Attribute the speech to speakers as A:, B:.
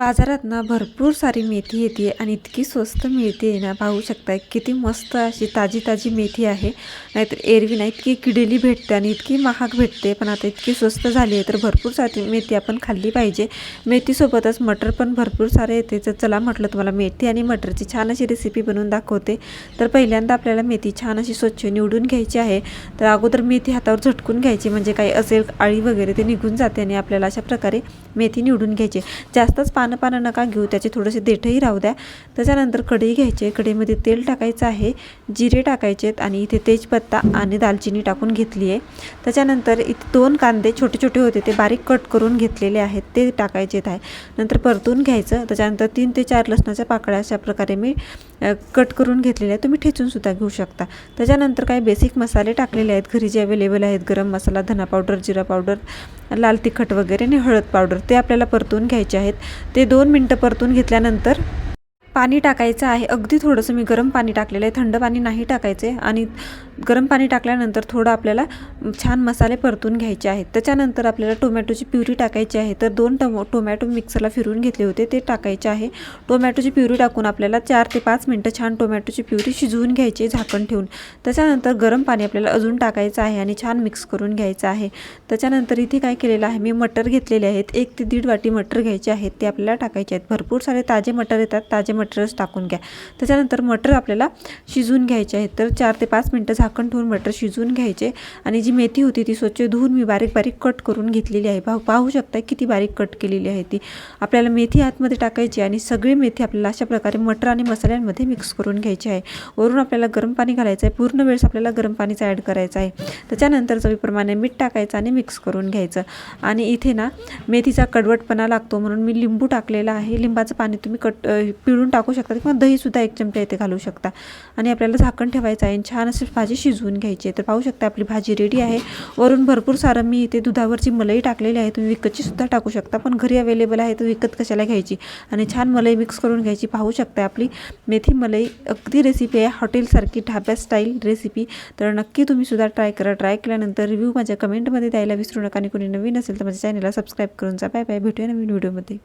A: बाजारात ना भरपूर सारी मेथी येते आणि इतकी स्वस्त मिळते ना. पाहू शकताय किती मस्त अशी ताजी ताजी मेथी आहे. नाहीतर एरवी ना इतकी किडेली भेटते आणि इतकी महाग भेटते पण आता इतकी स्वस्त झाली आहे तर भरपूर सारी मेथी आपण खाल्ली पाहिजे. मेथीसोबतच मटर पण भरपूर सारे येते. तर चला म्हटलं तुम्हाला मेथी आणि मटरची छान अशी रेसिपी बनवून दाखवते. तर पहिल्यांदा आपल्याला मेथी छान अशी स्वच्छ निवडून घ्यायची आहे. तर अगोदर मेथी हातावर झटकून घ्यायची म्हणजे काही असेल आळी वगैरे ते निघून जाते आणि आपल्याला अशा प्रकारे मेथी निवडून घ्यायची. जास्तच पानं पानं नका घेऊ? त्याचे थोडेसे देठही राहू द्या. त्याच्यानंतर कढई घ्यायची. आहे कढईमध्ये तेल टाकायचं आहे. जिरे टाकायचे आहेत आणि इथे तेजपत्ता आणि दालचिनी टाकून घेतली आहे. त्याच्यानंतर इथे दोन कांदे छोटे छोटे होते. ते बारीक कट करून घेतलेले आहेत. ते टाकायचे आहे नंतर परतून घ्यायचं. त्याच्यानंतर तीन ते चार लसणाच्या पाकळ्या अशा प्रकारे मी कट करून घेतलेले आहेत. तुम्ही ठेचूनसुद्धा घेऊ शकता. त्याच्यानंतर काही बेसिक मसाले टाकलेले आहेत. घरी जे अवेलेबल आहेत गरम मसाला धना पावडर जिरा पावडर लाल तिखट वगैरे आणि हळद पावडर ते आपल्याला परतून घ्यायचे आहेत. ते दोन मिनटं परतून घेतल्यानंतर पाणी टाकायचं आहे. अगदी थोडंसं मी गरम पाणी टाकलेलं आहे. थंड पाणी नाही टाकायचे आणि गरम पाणी टाकल्यानंतर थोडं आपल्याला छान मसाले परतून घ्यायचे आहेत. त्याच्यानंतर आपल्याला टोमॅटोची प्युरी टाकायची आहे. तर दोन टमो टोमॅटो मिक्सरला फिरून घेतले होते. ते टाकायचे आहे. टोमॅटोची प्युरी टाकून आपल्याला चार ते पाच मिनटं छान टोमॅटोची प्युरी शिजवून घ्यायची झाकण ठेवून. त्याच्यानंतर गरम पाणी आपल्याला अजून टाकायचं आहे आणि छान मिक्स करून घ्यायचं आहे. त्याच्यानंतर इथे काय केलेलं आहे? मी मटर घेतलेले आहेत. एक ते दीड वाटी मटर घ्यायचे आहेत. ते आपल्याला टाकायचे आहेत. भरपूर सारे ताजे मटर येतात. ताजे मटरच टाकून घ्या. त्याच्यानंतर मटर आपल्याला शिजवून घ्यायचे आहेत. तर चार ते पाच मिनटं झाकण ठेवून मटर शिजवून घ्यायचे आणि जी मेथी होती ती स्वच्छ धुवून मी बारीक बारीक कट करून घेतलेली आहे. पाहू पाहू शकता किती बारीक कट केलेली आहे ती. आपल्याला मेथी आतमध्ये टाकायची आणि सगळी मेथी आपल्याला अशा प्रकारे मटर आणि मसाल्यांमध्ये मिक्स करून घ्यायची आहे. वरून आपल्याला गरम पाणी घालायचं आहे पूर्ण वेळेस आपल्याला गरम पाणीचा ॲड करायचं आहे. त्याच्यानंतर चवीप्रमाणे मीठ टाकायचं आणि मिक्स करून घ्यायचं. आणि इथे ना मेथीचा कडवटपणा लागतो म्हणून मी लिंबू टाकलेला आहे. लिंबाचं पाणी तुम्ही कट पिळून टाकू शकता किंवा दहीसुद्धा एक चमचा इथे घालू शकता. आणि आपल्याला झाकण ठेवायचं आहे आणि छान अशी भाजी शिजवून घ्यायची आहे. तर पाहू शकता आपली भाजी रेडी आहे. वरून भरपूर सारं मी इथे दुधावरची मलई टाकलेली आहे. तुम्ही विकतची सुद्धा टाकू शकता पण घरी अवेलेबल आहे तर विकत कशाला घ्यायची? आणि छान मलई मिक्स करून घ्यायची. पाहू शकता आपली मेथी मलई अगदी रेसिपी आहे. हॉटेलसारखी ढाब्या स्टाईल रेसिपी तर नक्की तुम्ही सुद्धा ट्राय करा. ट्राय केल्यानंतर रिव्ह्यू माझ्या कमेंटमध्ये द्यायला विसरू नका. आणि कोणी नवीन असेल तर माझ्या चॅनलला सबस्क्राईब करून जा. बाय बाय भेटूया नवीन व्हिडिओमध्ये